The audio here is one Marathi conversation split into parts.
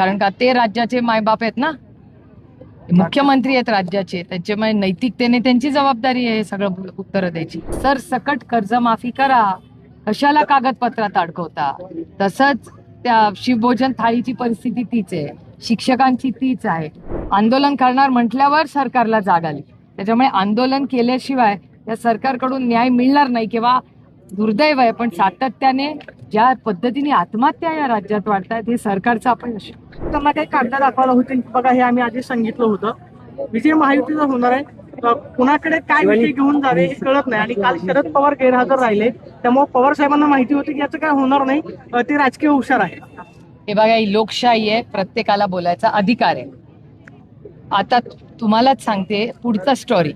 कारण का ते राज्याचे मायबाप आहेत ना? मुख्यमंत्री आहेत राज्याचे. त्याच्यामुळे नैतिकतेने त्यांची जबाबदारी आहे सगळं उत्तर द्यायची. सर सकट कर्जमाफी करा. कशाला कागदपत्रात अडकवता? तसंच त्या शिवभोजन थाळीची परिस्थिती तीच आहे. शिक्षकांची तीच आहे. आंदोलन करणार म्हटल्यावर सरकारला जाग आली. त्याच्यामुळे आंदोलन केल्याशिवाय या सरकारकडून न्याय मिळणार नाही किंवा दुर्दैव आहे पण सातत्याने ज्या पद्धतीने आत्महत्या या राज्यात वाढतायत हे सरकारचं आहे. त्यांना काही कागद दाखवायला होते. बघा हे आम्ही आधी सांगितलं होतं. विजय महायुतीचा होणार आहे. कुणाकडे काय विषय घेऊन जावे हे कळत नाही. आणि काल शरद पवार गैरहजर राहिले. त्यामुळे पवार साहेबांना माहिती होती की याचं काय होणार नाही. ते राजकीय हुशार आहे हे बघा ही लोकशाही आहे. प्रत्येकाला बोलायचा अधिकार आहे. आता तुम्हालाच सांगते पुढचं स्टोरी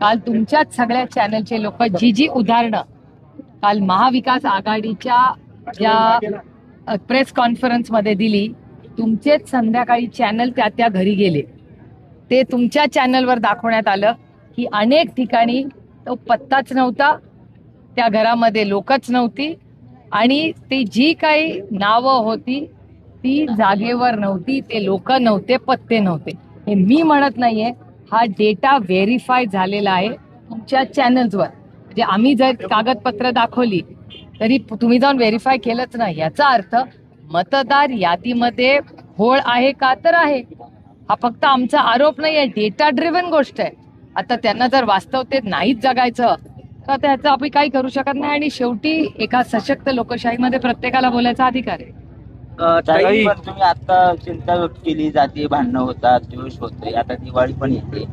काल तुमच्याच सगळ्या चॅनलचे लोक जी जी उदाहरणं काल महाविकास आघाडीच्या ज्या प्रेस कॉन्फरन्समध्ये दिली तुमचेच संध्याकाळी चॅनल त्या त्या घरी गेले. ते तुमच्या चॅनलवर दाखवण्यात आलं की अनेक ठिकाणी तो पत्ताच नव्हता त्या घरामध्ये लोकच नव्हती आणि ती जी काही नावं होती ती जागेवर नव्हती ते लोक नव्हते पत्ते नव्हते. हे मी म्हणत नाहीये हा डेटा व्हेरीफाय झालेला आहे तुमच्या चॅनल्सवर. म्हणजे आम्ही जर कागदपत्र दाखवली तरी तुम्ही जाऊन व्हेरीफाय केलंच नाही. याचा अर्थ मतदार यादीमध्ये होळ आहे का तर आहे. हा फक्त आमचा आरोप नाही आहे डेटा ड्रिव्हन गोष्ट आहे. आता त्यांना जर वास्तवतेत नाहीच जगायचं तर त्याचं आपण काही करू शकत नाही आणि शेवटी एका सशक्त लोकशाहीमध्ये प्रत्येकाला बोलायचा अधिकार आहे. तुम्ही आता चिंता व्यक्त केली जातीय भांडणं होतात द्वेष होतोय आता दिवाळी पण येते.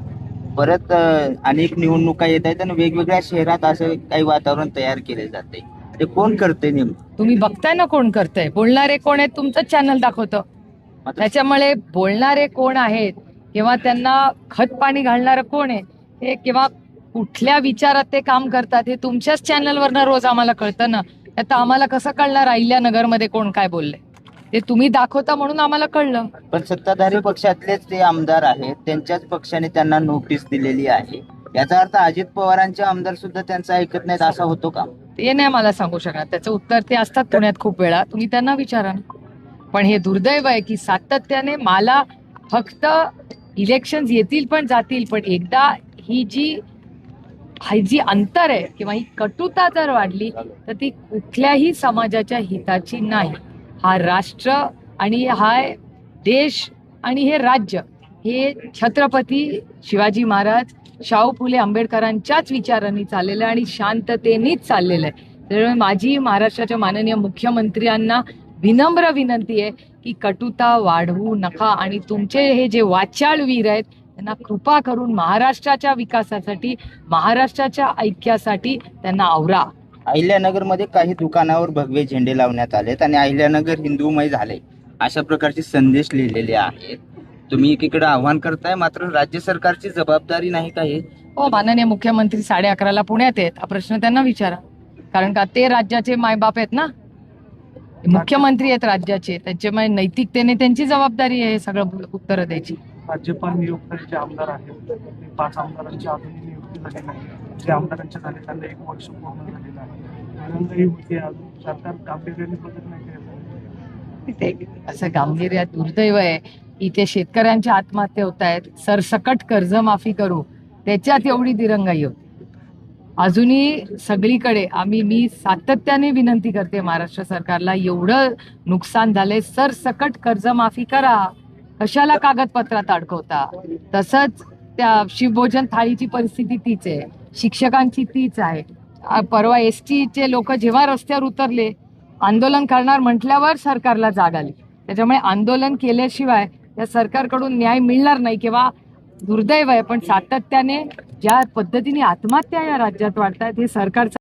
परत अनेक निवडणुका येत आहेत आणि वेगवेगळ्या शहरात असं काही वातावरण तयार केले जाते ते कोण करते नेमकं? तुम्ही बघताय ना कोण करतंय? बोलणारे कोण आहेत? तुमचं चॅनल दाखवतं. आता त्याच्यामुळे बोलणारे कोण आहेत किंवा त्यांना खत पाणी घालणारं कोण आहे हे किंवा कुठल्या विचारात ते काम करतात हे तुमच्याच चॅनलवरनं रोज आम्हाला कळतं ना. आता आम्हाला कसं कळणार? अहिल्यानगरमध्ये कोण काय बोलले ते तुम्ही दाखवता म्हणून आम्हाला कळलं. पण सत्ताधारी पक्षातलेच ते आमदार आहेत त्यांच्याच पक्षाने त्यांना नोटीस दिलेली आहे. याचा अर्थ अजित पवारांचे आमदार सुद्धा त्यांचं ऐकत नाहीत असा होतो का? ते नाही मला सांगू शकणार. त्याचं उत्तर ते असतात पुण्यात खूप वेळा. तुम्ही त्यांना विचारा पण हे दुर्दैव आहे की सातत्याने मला फक्त इलेक्शन येतील पण जातील पण एकदा ही जी ही जी अंतर आहे किंवा ही कटुता जर वाढली तर ती कुठल्याही समाजाच्या हिताची नाही. हा राष्ट्र आणि हा देश आणि हे राज्य हे छत्रपती शिवाजी महाराज शाहू फुले आंबेडकरांच्याच विचारांनी चाललेलं आहे आणि शांततेनेच चाललेलं आहे. त्यामुळे माझी महाराष्ट्राच्या माननीय मुख्यमंत्र्यांना विनम्र विनंती आहे की कटुता वाढवू नका आणि तुमचे हे जे वाचाळवीर आहेत त्यांना कृपा करून महाराष्ट्राच्या विकासासाठी महाराष्ट्राच्या ऐक्यासाठी त्यांना आवरा. अहिल्यानगरमध्ये काही दुकानावर भगवे झेंडे लावण्यात आलेत आणि अहिल्यानगर हिंदूमय झाले अशा प्रकारचे संदेश लिहिलेले आहेत. तुम्ही एकीकडे आव्हान करताय मात्र राज्य सरकारची जबाबदारी नाही का हे हो माननीय मुख्यमंत्री साडे अकराला पुण्यात आहेत. हा प्रश्न त्यांना विचारा. कारण का ते राज्याचे मायबाप आहेत ना? मुख्यमंत्री आहेत राज्याचे. त्याच्यामुळे नैतिकतेने त्यांची जबाबदारी आहे सगळं उत्तर द्यायची. राज्यपाल नियुक्तीचे जे आमदार आहेत. ते पाच आमदारांची अजूनही नियुक्ती झाली नाही. जे आमदारांचे झाले त्यांना एक वर्ष पूर्ण झालेलं आनंदही होते अजून. सरकार गांभीर्याने बघत नाही ते असं गांभीर्य दुर्दैव आहे. इथे शेतकऱ्यांच्या आत्महत्या होत आहेत. सरसकट कर्जमाफी करू. त्याच्यात एवढी दिरंगाई होती. अजूनही सगळीकडे आम्ही मी सातत्याने विनंती करते महाराष्ट्र सरकारला एवढं नुकसान झालंय सरसकट कर्जमाफी करा. कशाला कागदपत्रात अडकवता? तसंच त्या शिवभोजन थाळीची परिस्थिती तीच आहे. शिक्षकांची तीच आहे. परवा एस टीचे लोक जेव्हा रस्त्यावर उतरले आंदोलन करणार म्हटल्यावर सरकारला जाग आली. त्याच्यामुळे आंदोलन केल्याशिवाय या सरकारकडून न्याय मिळणार नाही किंवा दुर्दैव आहे. पण सातत्याने ज्या पद्धतीने आत्महत्या या राज्यात वाढतायत हे सरकारचं